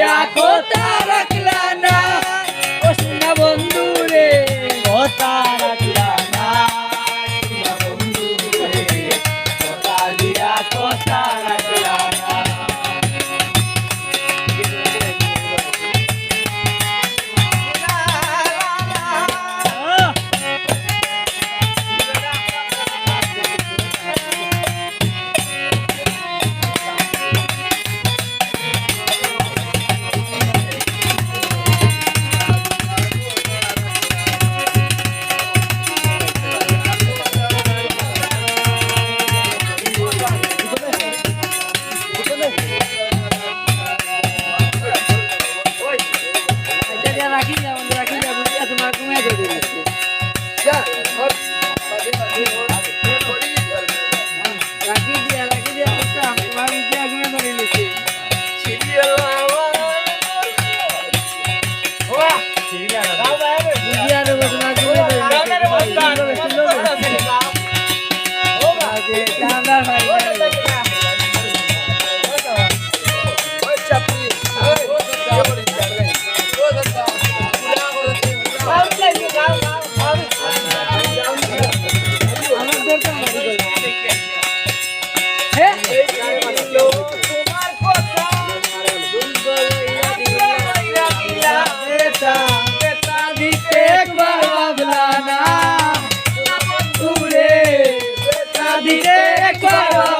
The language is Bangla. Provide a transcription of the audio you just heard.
দিয়া কথা রাখলা না। বন্ধু রে কথা করো।